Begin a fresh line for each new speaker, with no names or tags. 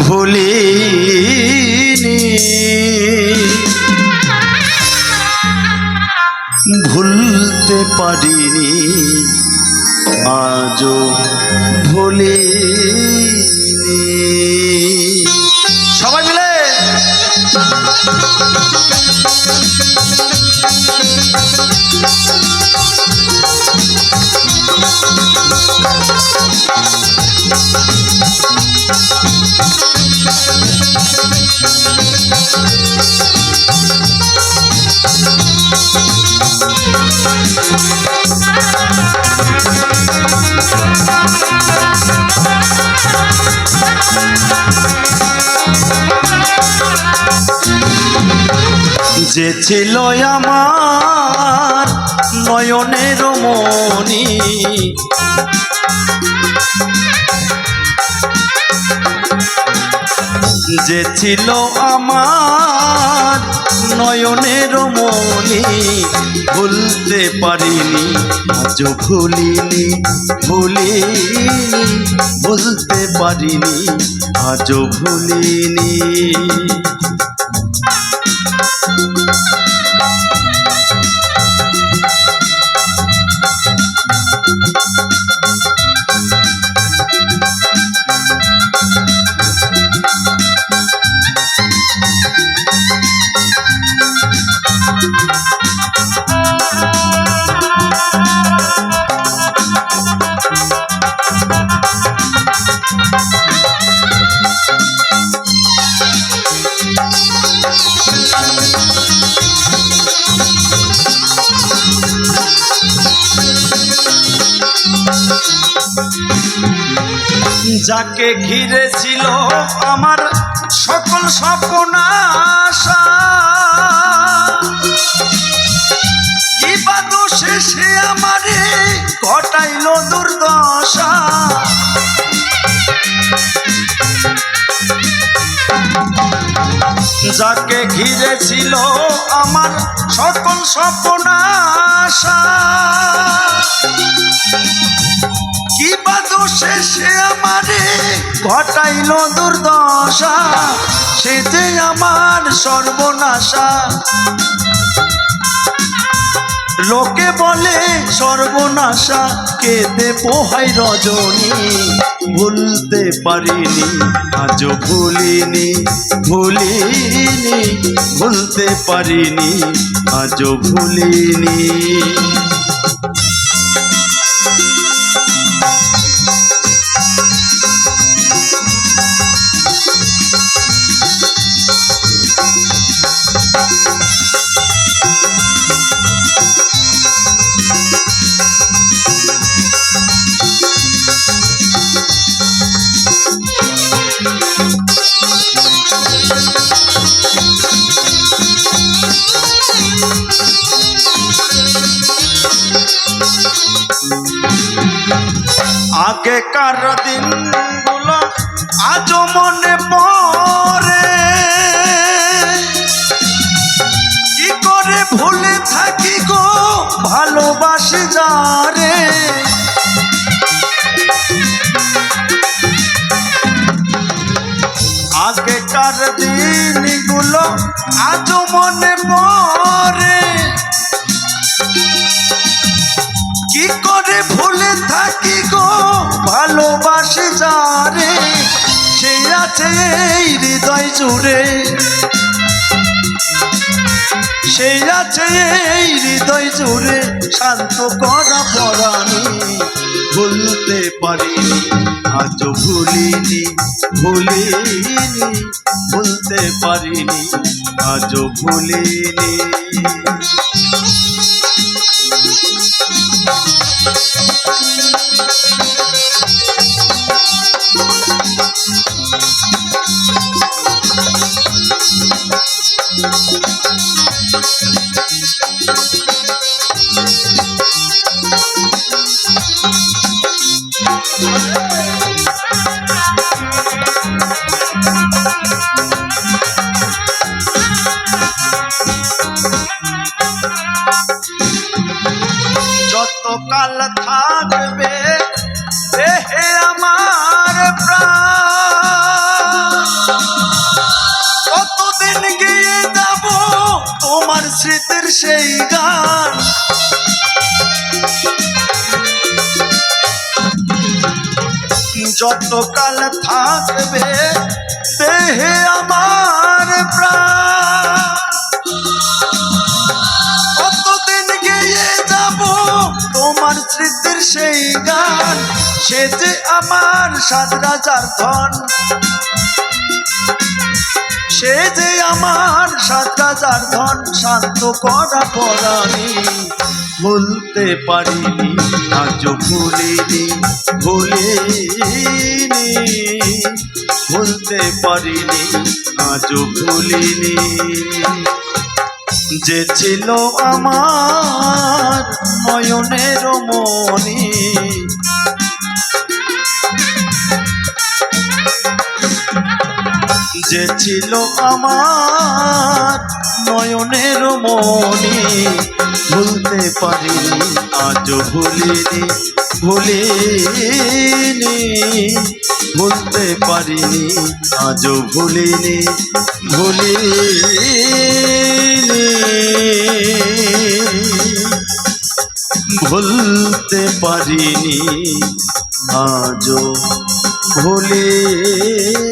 ভুলিনি। ভুলতে পারিনি আজও ভুলিনি। সবাই মিলে যে ছিল আমার নয়নের মনি যে ছিল আমার নয়নের মনি ভুলতে পারিনি আজও ভুলিনি ভুলিনি ভুলতে পারিনি আজও ভুলিনি। যাকে ঘিরে ছিল আমার সকল স্বপ্ন আশা। দোষে আমারে ঘটাইল দুর্দশা। যাকে ঘিরে ছিল আমার সকল স্বপ্ন আশা। কি বা দোষে সে আমারে? ঘটাইল দুর্দশা, সে যে আমার সর্বনাশা। লোকে বলে সর্বনাশা, কেঁদে পোহাই রজনী। ভুলতে পারিনি আজ ভুলিনি ভুলিনি, ভুলতে পারিনি, আজও ভুলিনি। আজও মনে পড়ে। কি করে ভুলে থাকি গো ভালোবাসি যারে? সে আছে এই হৃদয় জুড়ে। সে আছে এই হৃদয় জুড়ে, শান্ত করা পরাণী। ভুলতে পারিনি আজও ভুলিনি ভুলিনি ভুলতে পারিনি আজও ভুলিনি। যত কাল স্মৃতির সেই গান। যতকাল থাকবে দেহে আমার প্রাণ। কতদিন গিয়ে যাব তোমার স্মৃতির সেই গান? সে যে আমার সাত রাজার ধন। সে যে আমার সাত হাজার ধন শান্ত করা পরানি ভুলতে পারিনি, আজও ভুলিনি ভুলিনি। ভুলতে পারিনি, আজও ভুলিনি। যে ছিল আমার নয়নের মনি যে ছিল আমার নয়নের মনি, ভুলতে পারিনি, আজও ভুলিনি ভুলিনি, ভুলতে পারিনি, আজও ভুলিনি ভুলিনি। ভুলতে পারিনি আজও ভুলিনি।